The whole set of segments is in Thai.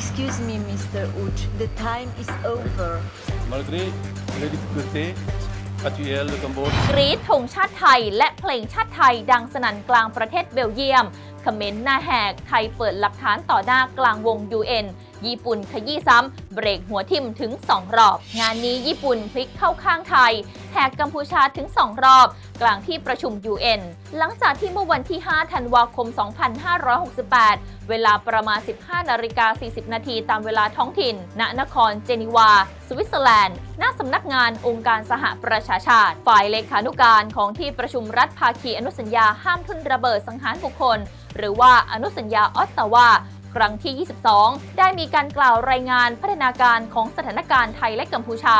Excuse me, Mr. Uch, the time is over. Malgré les difficultés actuelles, le Cambodge กรีดธงชาติไทย และเพลงชาติไทยดังสนั่นกลางประเทศเบลเยียมคอมเมนต์หน้าแหกไทยเปิดหลักฐานต่อหน้ากลางวง UN ญี่ปุ่นขยี้ซ้ำ เบรกหัวทิ่มถึง 2 รอบ งานนี้ญี่ปุ่นพลิกเข้าข้างไทย แหกกัมพูชาถึง 2 รอบ กลางที่ประชุม UN หลังจากที่เมื่อวันที่ 5 ธันวาคม 2568 เวลาประมาณ 15นาฬิกา40 นาทีตามเวลาท้องถิ่น ณ นครเจนีวา สวิตเซอร์แลนด์ณสำนักงานองค์การสหประชาชาติ ฝ่ายเลขานุการของที่ประชุมรัฐภาคีอนุสัญญาห้ามทุนระเบิดสังหารบุคคล หรือว่าอนุสัญญาออตตาวา ครั้งที่ 22 ได้มีการกล่าวรายงานพัฒนาการของสถานการณ์ไทยและกัมพูชา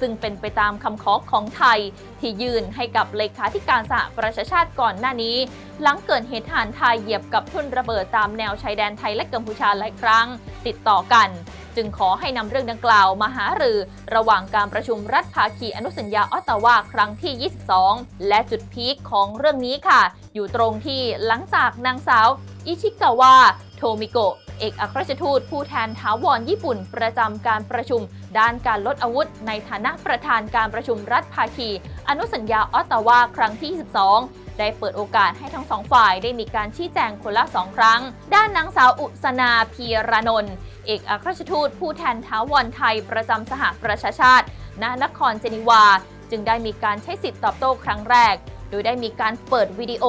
ซึ่งเป็นไปตามคำขอของไทย ที่ยื่นให้กับเลขาธิการสหประชาชาติก่อนหน้านี้ หลังเกิดเหตุทหารไทยเหยียบกับทุ่นระเบิดตามแนวชายแดนไทยและกัมพูชาหลายครั้ง ติดต่อกันจึงขอให้นำเรื่องดังกล่าวมาหารือ ระหว่างการประชุมรัฐภาคีอนุสัญญาออตตาวาครั้งที่ 22 และจุดพีคของเรื่องนี้ค่ะ อยู่ตรงที่หลังจากนางสาว อิชิกาวะ ทมิโกะเอกอัครราชทูตผู้แทนถาวรญี่ปุ่น ประจำการประชุม ด้านการลดอาวุธ ในฐานะประธานการประชุมรัฐภาคี อนุสัญญาออตตาวาครั้งที่22ได้เปิดโอกาสให้ทั้งสองฝ่ายได้มีการชี้แจงคนละสองครั้ง ด้านนางสาวอุสนาพีรนนท์เอกอัครราชทูตผู้แทนถาวรไทยประจำสหประชาชาติ ณ นครเจนีวา จึงได้มีการใช้สิทธิตอบโต้ครั้งแรก โดยได้มีการเปิดวิดีโอ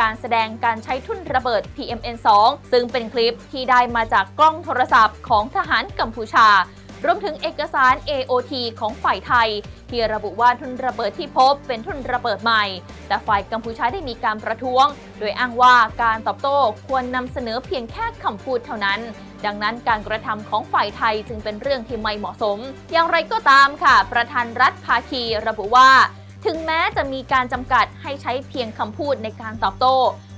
การแสดงการใช้ทุ่นระเบิด PMN2 ซึ่งเป็นคลิปที่ได้มาจากกล้องโทรศัพท์ของทหารกัมพูชารวมถึงเอกสาร AOT ของฝ่ายไทย ที่ระบุว่าทุนระเบิดที่พบเป็นทุนระเบิดใหม่ แต่ฝ่ายกัมพูชาได้มีการประท้วง โดยอ้างว่าการตอบโต้ควรนำเสนอเพียงแค่คำพูดเท่านั้น ดังนั้นการกระทำของฝ่ายไทยจึงเป็นเรื่องที่ไม่เหมาะสม อย่างไรก็ตามค่ะ ประธานรัฐภาคีระบุว่า ถึงแม้จะมีการจำกัดให้ใช้เพียงคำพูดในการตอบโต้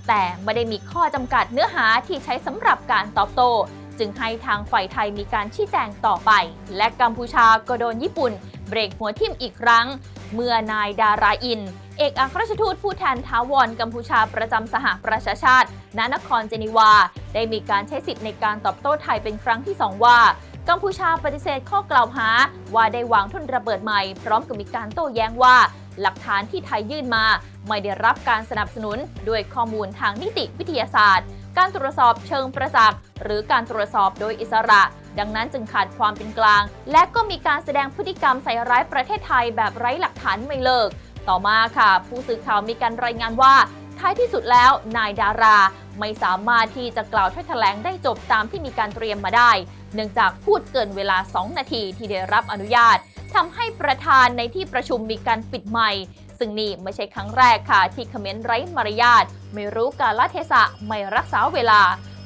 แต่ไม่ได้มีข้อจำกัดเนื้อหาที่ใช้สำหรับการตอบโต้ จึงให้ทางฝ่ายไทยมีการชี้แจงต่อไป และกัมพูชาก็โดนญี่ปุ่น เบรกหัวทิ่มอีกครั้ง เมื่อนายดาราอิน เอกอัครราชทูตผู้แทนทาวรกัมพูชาประจำสหประชาชาติณนครเจนีวา ได้มีการใช้สิทธิ์ในการตอบโต้ไทยเป็นครั้งที่สองว่ากัมพูชาปฏิเสธข้อกล่าวหา ว่าได้วางทุนระเบิดใหม่ พร้อมกับมีการโต้แย้งว่า หลักฐานที่ไทยยื่นมา ไม่ได้รับการสนับสนุนด้วยข้อมูลทางนิติวิทยาศาสตร์ การตรวจสอบเชิงประจักษ์หรือการตรวจสอบโดยอิสระ ดังนั้นจึงขาดความเป็นกลาง และก็มีการแสดงพฤติกรรมใส่ร้ายประเทศไทยแบบไร้หลักฐานไม่เลิก ต่อมาค่ะ ผู้สื่อข่าวมีการรายงานว่าท้ายที่สุดแล้วนายดาราไม่สามารถที่จะกล่าวถ้อยแถลงได้จบตามที่มีการเตรียมมาได้ เนื่องจากพูดเกินเวลา 2 นาทีที่ได้รับอนุญาต ทำให้ประธานในที่ประชุมมีการปิดไมค์ซึ่งนี่ไม่ใช่ครั้งแรกค่ะ ที่คอมเมนต์ไร้มารยาทไม่รู้กาลเทศะไม่รักษาเวลา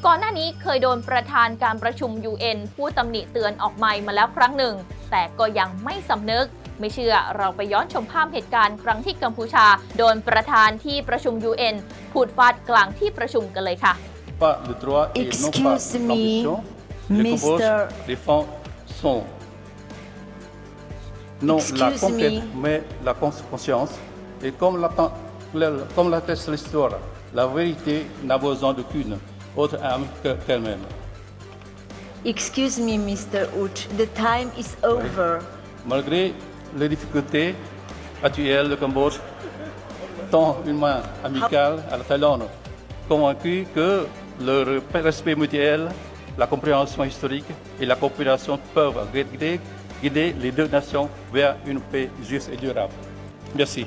ก่อนหน้านี้เคยโดนประธานการประชุม UN ผู้ตำหนิเตือนออกไมค์มาแล้วครั้งหนึ่ง แต่ก็ยังไม่สำนึกไม่เชื่อเราไปย้อนชมภาพเหตุการณ์ครั้งที่กัมพูชา โดนประธานที่ประชุม UN พูดฟาดกลางที่ประชุมกันเลยค่ะ pas le droit et non pas Excuse me, l'ambition. Le Cambodge Mr. non la conquête, mais la cons- conscience. Et comme l'atteste l'histoire, la vérité n'a besoin d'aucune autre âme que- qu'elle-même. Excuse me, Mr. Uch, the time is over. Malgré les difficultés actuelles, le Cambodge tend une main amicale à la Thaïlande, convaincu que le respect mutuel, la compréhension historique et la coopération peuvent guider, guider les deux nations vers une paix juste et durable. Merci.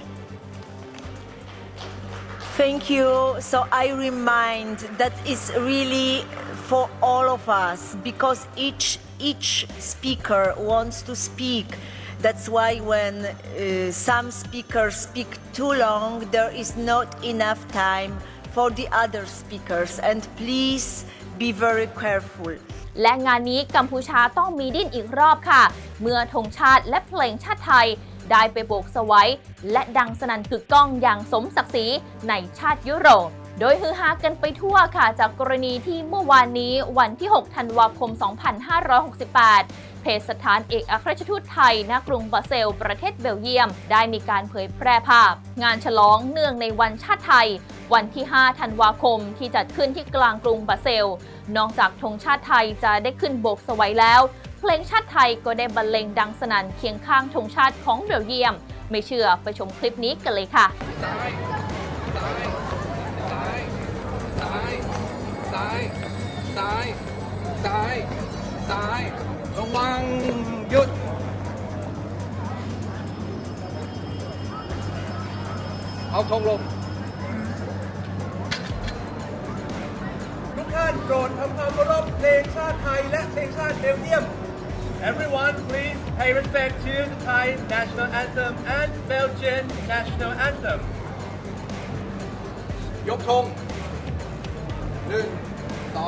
Thank you. So I remind that is really for all of us because each each speaker wants to speak. That's why when uh, some speakers speak too long, there is not enough time for the other speakers. And please be very careful. และงานนี้กัมพูชาต้องมีดิ้นอีกรอบค่ะ เมื่อธงชาติและเพลงชาติไทยได้ไปโบกสวัยและดังสนั่นกึกก้องอย่างสมศักดิ์ศรีในชาติยุโรป โดยฮือฮากันไปทั่วค่ะ จากกรณีที่เมื่อวานนี้วันที่ 6 ธันวาคม 2568 เพจสถานเอกอัครราชทูตไทยณกรุงบรัสเซล ประเทศเบลเยียม ได้มีการเผยแพร่ภาพ งานฉลองเนื่องในวันชาติไทย วันที่ 5 ธันวาคมที่จัดขึ้นที่กลางกรุงบรัสเซล นอกจากธงชาติไทยจะได้ขึ้นโบกสวัยแล้ว เพลงชาติไทยก็ได้บรรเลงดังสนั่นเคียงข้างธงชาติของเบลเยียม ไม่เชื่อไปชมคลิปนี้กันเลยค่ะายซ้ายซ้ายซ้ายระวังหยุดเอาธงลงทุกท่านโปรดทำความเคารพเพลงชาติไทยและเพลงชาติเบลเยียม Everyone please pay respect to the Thai national anthem and Belgian national anthem ยกธงหนึ่ง สอ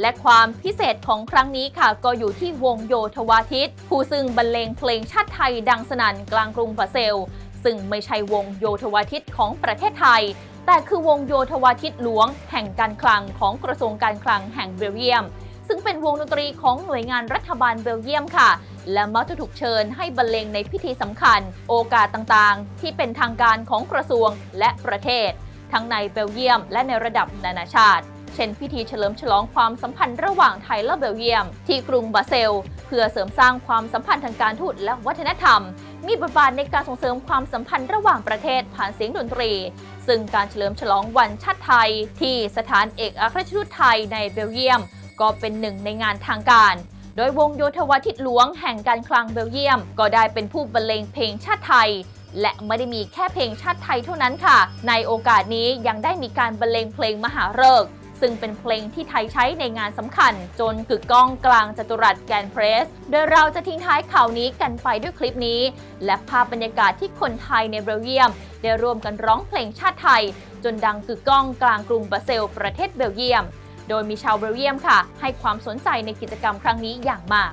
และความพิเศษของครั้งนี้ค่ะ ก็อยู่ที่วงโยธวาทิต ผู้ซึ่งบรรเลงเพลงชาติไทยดังสนั่นกลางกรุงบรัสเซลส์ซึ่งไม่ใช่วงโยธวาทิตของประเทศไทย แต่คือวงโยธวาทิตหลวง แห่งการคลังของกระทรวงการคลังแห่งเบลเยียม ซึ่งเป็นวงดนตรีของหน่วยงานรัฐบาลเบลเยียมค่ะ และมักจะถูกเชิญให้บรรเลงในพิธีสำคัญ โอกาสต่างๆ ที่เป็นทางการของกระทรวงและประเทศ ทั้งในเบลเยียม และในระดับนานาชาติ เช่นพิธีเฉลิมฉลองความสัมพันธ์ระหว่างไทยและเบลเยียม ที่กรุงบรัสเซล เพื่อเสริมสร้างความสัมพันธ์ทางการทูตและวัฒนธรรม มีบทบาทในการส่งเสริมความสัมพันธ์ระหว่างประเทศผ่านเสียงดนตรี ซึ่งการเฉลิมฉลองวันชาติไทย ที่สถานเอกอัครราชทูตไทยในเบลเยียม ก็เป็นหนึ่งในงานทางการโดยวงโยธวาทิตหลวงแห่งการคลังเบลเยียม ก็ได้เป็นผู้บรรเลงเพลงชาติไทย และไม่ได้มีแค่เพลงชาติไทยเท่านั้นค่ะ ในโอกาสนี้ยังได้มีการบรรเลงเพลงมหาฤกษ์ ซึ่งเป็นเพลงที่ไทยใช้ในงานสำคัญ จนกึกก้องกลางจัตุรัสแกนเพรส โดยเราจะทิ้งท้ายข่าวนี้กันไปด้วยคลิปนี้ และภาพบรรยากาศที่คนไทยในเบลเยียม ได้ร่วมกันร้องเพลงชาติไทย จนดังกึกก้องกลางกรุงบรัสเซล ประเทศเบลเยียม โดยมีชาวเบลเยียมค่ะ ให้ความสนใจในกิจกรรมครั้งนี้อย่างมาก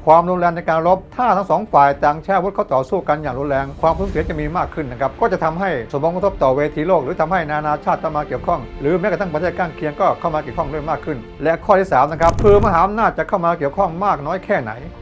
ความรุนแรงในการรบ ถ้าทั้งสองฝ่ายต่างแช่วุธเข้าต่อสู้กันอย่างรุนแรง ความสูญเสียจะมีมากขึ้นนะครับ ก็จะทำให้สมองกระทบต่อเวทีโลก หรือทำให้นานาชาติต้องมาเกี่ยวข้อง หรือแม้กระทั่งประเทศข้างเคียงก็เข้ามาเกี่ยวข้องด้วยมากขึ้น และข้อที่สามนะครับคือมหาอำนาจจะเข้ามาเกี่ยวข้องมากน้อยแค่ไหน